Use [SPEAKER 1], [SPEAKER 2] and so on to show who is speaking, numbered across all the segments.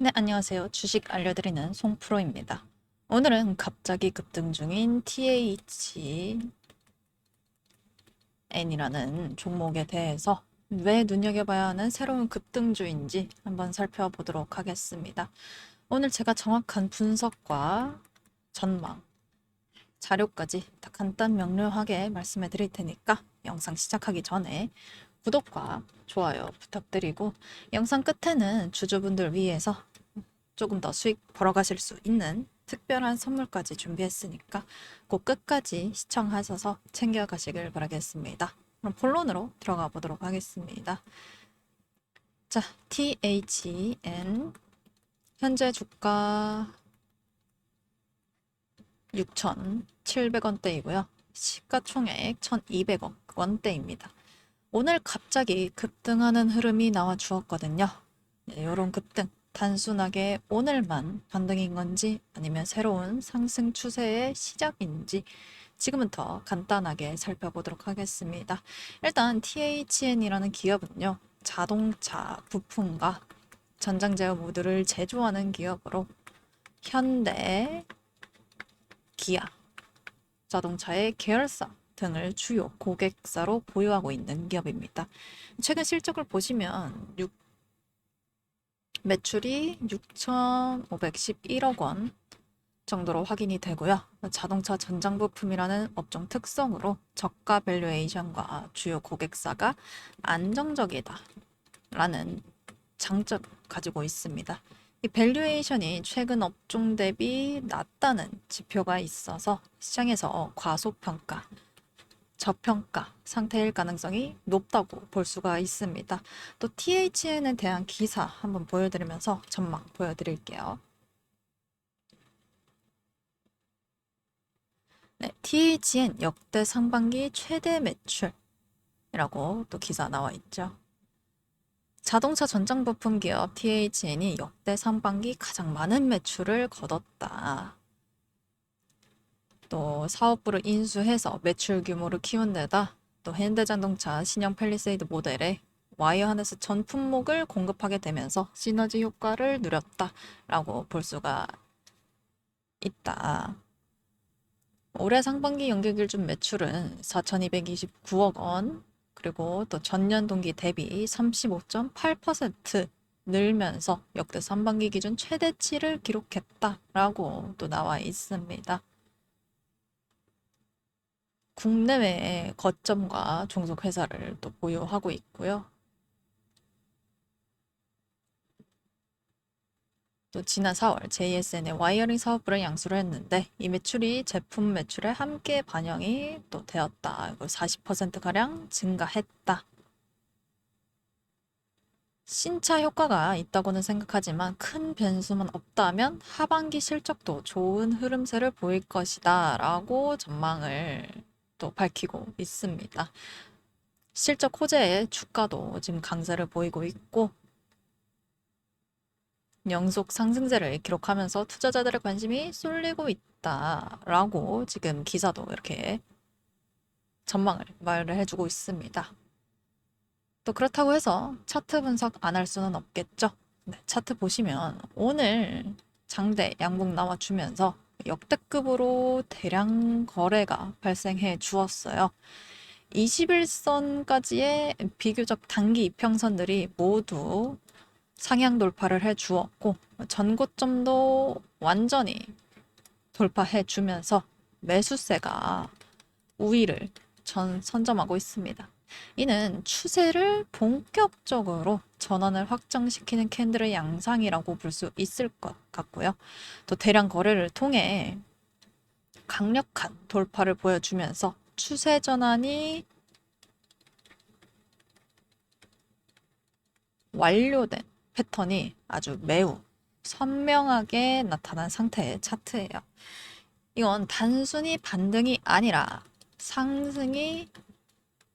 [SPEAKER 1] 네, 안녕하세요. 주식 알려드리는 송프로입니다. 오늘은 갑자기 급등 중인 THN이라는 종목에 대해서 왜 눈여겨봐야 하는 새로운 급등주인지 한번 살펴보도록 하겠습니다. 오늘 제가 정확한 분석과 전망, 자료까지 다 간단 명료하게 말씀해 드릴 테니까 영상 시작하기 전에 구독과 좋아요 부탁드리고 영상 끝에는 주주분들 위해서 조금 더 수익 벌어가실 수 있는 특별한 선물까지 준비했으니까 꼭 끝까지 시청하셔서 챙겨가시길 바라겠습니다. 그럼 본론으로 들어가 보도록 하겠습니다. 자, THN 현재 주가 6,700원대이고요. 시가총액 1,200억 원대입니다. 오늘 갑자기 급등하는 흐름이 나와 주었거든요. 이런 급등 단순하게 오늘만 반등인 건지 아니면 새로운 상승 추세의 시작인지 지금은 더 간단하게 살펴보도록 하겠습니다. 일단 THN이라는 기업은요. 자동차 부품과 전장 제어 모듈을 제조하는 기업으로 현대, 기아, 자동차의 계열사 등을 주요 고객사로 보유하고 있는 기업입니다. 최근 실적을 보시면 6, 매출이 6,511억 원 정도로 확인이 되고요. 자동차 전장 부품이라는 업종 특성으로 저가 밸류에이션과 주요 고객사가 안정적이다라는 장점 가지고 있습니다. 이 밸류에이션이 최근 업종 대비 낮다는 지표가 있어서 시장에서 과소평가, 저평가 상태일 가능성이 높다고 볼 수가 있습니다. 또 THN에 대한 기사 한번 보여드리면서 전망 보여드릴게요. 네, THN 역대 상반기 최대 매출이라고 또 기사 나와 있죠. 자동차 전장 부품 기업 THN이 역대 상반기 가장 많은 매출을 거뒀다. 또 사업부를 인수해서 매출 규모를 키운 데다 또 현대자동차 신형 팰리세이드 모델에 와이어 하네스 전 품목을 공급하게 되면서 시너지 효과를 누렸다라고 볼 수가 있다. 올해 상반기 연결기준 매출은 4,229억 원, 그리고 또 전년 동기 대비 35.8% 늘면서 역대 상반기 기준 최대치를 기록했다라고 또 나와 있습니다. 국내외에 거점과 종속 회사를 또 보유하고 있고요. 또 지난 4월 JSN의 와이어링 사업부를 양수를 했는데 이 매출이 제품 매출에 함께 반영이 또 되었다. 40%가량 증가했다. 신차 효과가 있다고는 생각하지만 큰 변수만 없다면 하반기 실적도 좋은 흐름세를 보일 것이다 라고 전망을 또 밝히고 있습니다. 실적 호재의 주가도 지금 강세를 보이고 있고 연속 상승세를 기록하면서 투자자들의 관심이 쏠리고 있다라고 지금 기사도 이렇게 전망을 말을 해주고 있습니다. 또 그렇다고 해서 차트 분석 안 할 수는 없겠죠. 네, 차트 보시면 오늘 장대 양봉 나와주면서 역대급으로 대량 거래가 발생해 주었어요. 21선까지의 비교적 단기 이평선들이 모두 상향 돌파를 해 주었고 전고점도 완전히 돌파해 주면서 매수세가 우위를 전 선점하고 있습니다. 이는 추세를 본격적으로 전환을 확정시키는 캔들의 양상이라고 볼 수 있을 것 같고요. 또 대량 거래를 통해 강력한 돌파를 보여주면서 추세 전환이 완료된 패턴이 아주 매우 선명하게 나타난 상태의 차트예요. 이건 단순히 반등이 아니라 상승이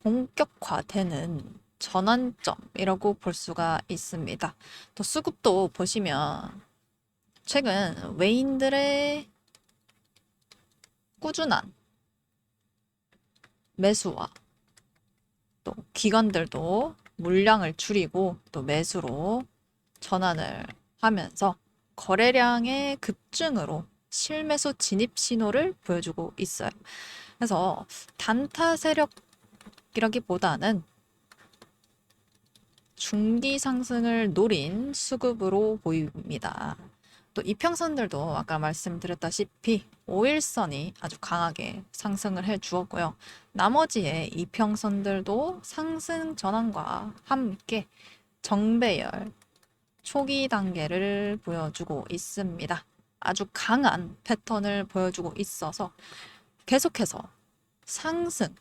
[SPEAKER 1] 본격화되는 전환점이라고 볼 수가 있습니다. 또 수급도 보시면 최근 외인들의 꾸준한 매수와 또 기관들도 물량을 줄이고 또 매수로 전환을 하면서 거래량의 급증으로 실매수 진입 신호를 보여주고 있어요. 그래서 단타 세력 이라기보다는 중기 상승을 노린 수급으로 보입니다. 또 이평선들도 아까 말씀드렸다시피 5일선이 아주 강하게 상승을 해 주었고요. 나머지의 이평선들도 상승 전환과 함께 정배열 초기 단계를 보여주고 있습니다. 아주 강한 패턴을 보여주고 있어서 계속해서 상승,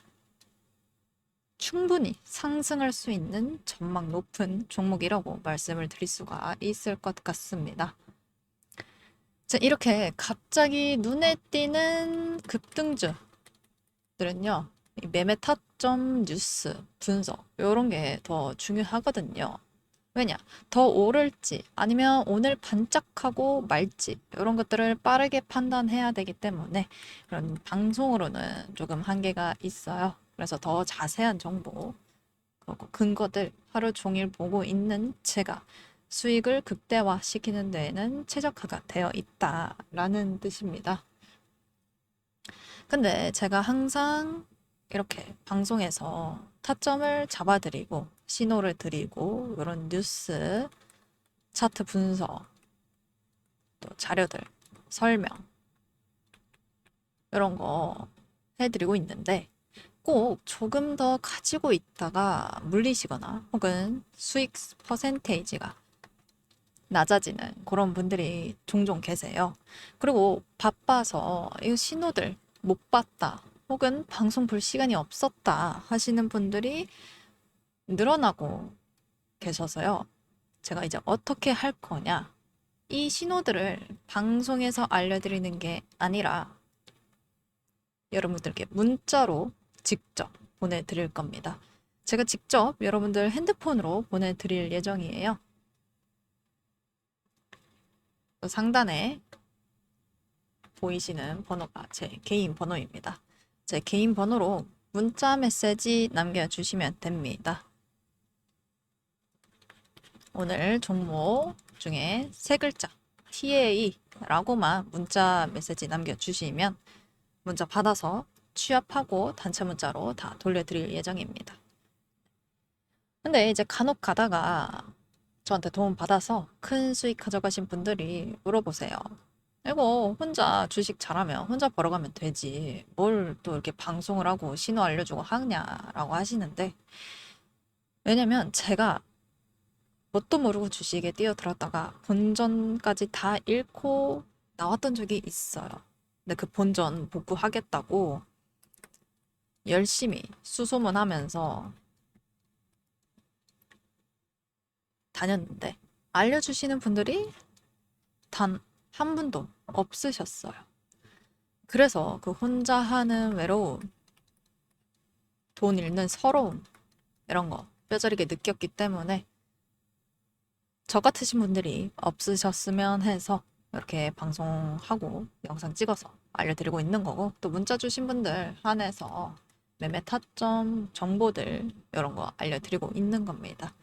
[SPEAKER 1] 충분히 상승할 수 있는 전망 높은 종목이라고 말씀을 드릴 수가 있을 것 같습니다. 자, 이렇게 갑자기 눈에 띄는 급등주들은요, 이 매매 타점 뉴스 분석, 이런 게 더 중요하거든요. 왜냐? 더 오를지 아니면 오늘 반짝하고 말지 이런 것들을 빠르게 판단해야 되기 때문에 그런 방송으로는 조금 한계가 있어요. 그래서 더 자세한 정보 그리고 근거들 하루 종일 보고 있는 제가 수익을 극대화시키는 데에는 최적화가 되어 있다라는 뜻입니다. 근데 제가 항상 이렇게 방송에서 타점을 잡아드리고 신호를 드리고 이런 뉴스, 차트 분석, 또 자료들, 설명 이런 거 해드리고 있는데 꼭 조금 더 가지고 있다가 물리시거나 혹은 수익 퍼센테이지가 낮아지는 그런 분들이 종종 계세요. 그리고 바빠서 이 신호들 못 봤다 혹은 방송 볼 시간이 없었다 하시는 분들이 늘어나고 계셔서요. 제가 이제 어떻게 할 거냐. 이 신호들을 방송에서 알려드리는 게 아니라 여러분들께 문자로 직접 보내드릴 겁니다. 제가 직접 여러분들 핸드폰으로 보내드릴 예정이에요. 상단에 보이시는 번호가 제 개인 번호입니다. 제 개인 번호로 문자 메시지 남겨주시면 됩니다. 오늘 종목 중에 세 글자 TA라고만 문자 메시지 남겨주시면 문자 받아서 취합하고 단체 문자로 다 돌려드릴 예정입니다. 근데 이제 간혹 가다가 저한테 도움 받아서 큰 수익 가져가신 분들이 물어보세요. 이거 혼자 주식 잘하면 혼자 벌어가면 되지. 뭘 또 이렇게 방송을 하고 신호 알려주고 하냐라고 하시는데 왜냐면 제가 뭣도 모르고 주식에 뛰어들었다가 본전까지 다 잃고 나왔던 적이 있어요. 근데 그 본전 복구하겠다고 열심히 수소문하면서 다녔는데 알려주시는 분들이 단 한 분도 없으셨어요. 그래서 그 혼자 하는 외로움, 돈 잃는 서러움, 이런 거 뼈저리게 느꼈기 때문에 저 같으신 분들이 없으셨으면 해서 이렇게 방송하고 영상 찍어서 알려드리고 있는 거고 또 문자 주신 분들 한해서 매매 타점 정보들 이런 거 알려드리고 있는 겁니다.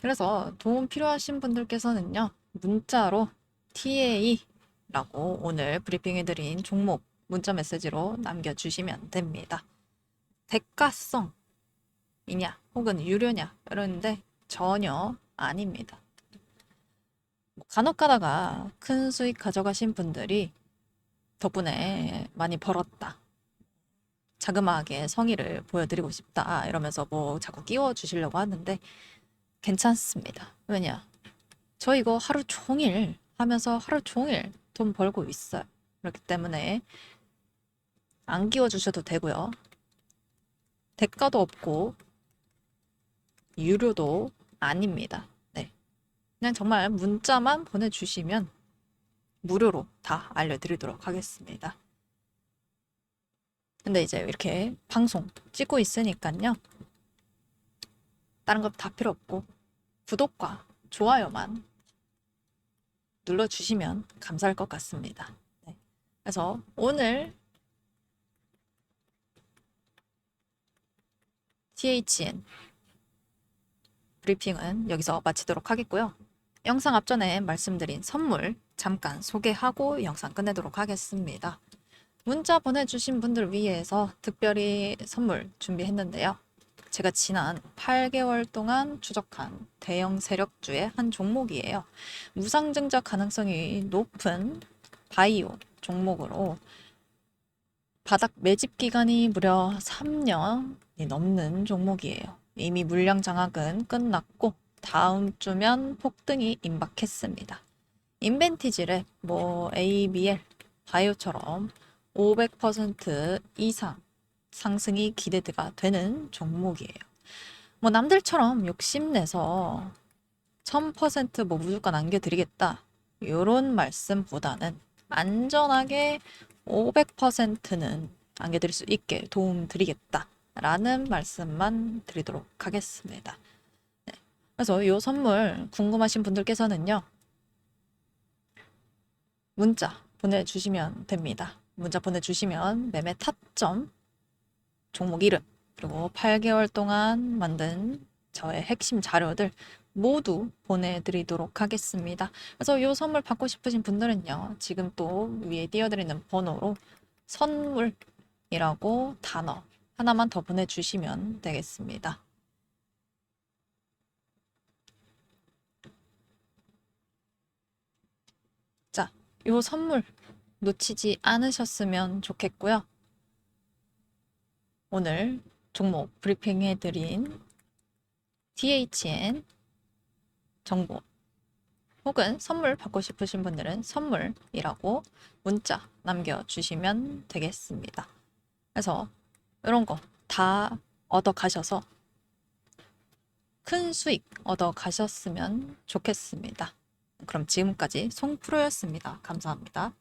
[SPEAKER 1] 그래서 도움 필요하신 분들께서는요 문자로 TA라고 오늘 브리핑해드린 종목 문자 메시지로 남겨주시면 됩니다. 대가성이냐 혹은 유료냐 이러는데 전혀 아닙니다. 간혹 가다가 큰 수익 가져가신 분들이 덕분에 많이 벌었다. 자그마하게 성의를 보여드리고 싶다. 이러면서 뭐 자꾸 끼워 주시려고 하는데 괜찮습니다. 왜냐? 저 이거 하루 종일 하면서 하루 종일 돈 벌고 있어요. 그렇기 때문에 안 끼워 주셔도 되고요. 대가도 없고 유료도 아닙니다. 네. 그냥 정말 문자만 보내 주시면 무료로 다 알려 드리도록 하겠습니다. 근데 이제 이렇게 방송 찍고 있으니까요. 다른 거다 필요 없고 구독과 좋아요만 눌러주시면 감사할 것 같습니다. 네. 그래서 오늘 THN 브리핑은 여기서 마치도록 하겠고요. 영상 앞전에 말씀드린 선물 잠깐 소개하고 영상 끝내도록 하겠습니다. 문자 보내주신 분들 위해서 특별히 선물 준비했는데요. 제가 지난 8개월 동안 추적한 대형 세력주의 한 종목이에요. 무상증자 가능성이 높은 바이오 종목으로 바닥 매집 기간이 무려 3년이 넘는 종목이에요. 이미 물량 장악은 끝났고 다음 주면 폭등이 임박했습니다. 인벤티지랩, 뭐 ABL, 바이오처럼 500% 이상 상승이 기대가 되는 종목이에요. 뭐 남들처럼 욕심내서 1000%뭐 무조건 안겨드리겠다. 이런 말씀보다는 안전하게 500%는 안겨드릴 수 있게 도움드리겠다. 라는 말씀만 드리도록 하겠습니다. 네. 그래서 이 선물 궁금하신 분들께서는요. 문자 보내주시면 됩니다. 문자 보내주시면 매매 타점, 종목 이름, 그리고 8개월 동안 만든 저의 핵심 자료들 모두 보내드리도록 하겠습니다. 그래서 이 선물 받고 싶으신 분들은요. 지금 또 위에 띄워드리는 번호로 선물이라고 단어 하나만 더 보내주시면 되겠습니다. 자, 이 선물 놓치지 않으셨으면 좋겠고요. 오늘 종목 브리핑 해드린 DHN 정보 혹은 선물 받고 싶으신 분들은 선물이라고 문자 남겨주시면 되겠습니다. 그래서 이런 거 다 얻어 가셔서 큰 수익 얻어 가셨으면 좋겠습니다. 그럼 지금까지 송프로였습니다. 감사합니다.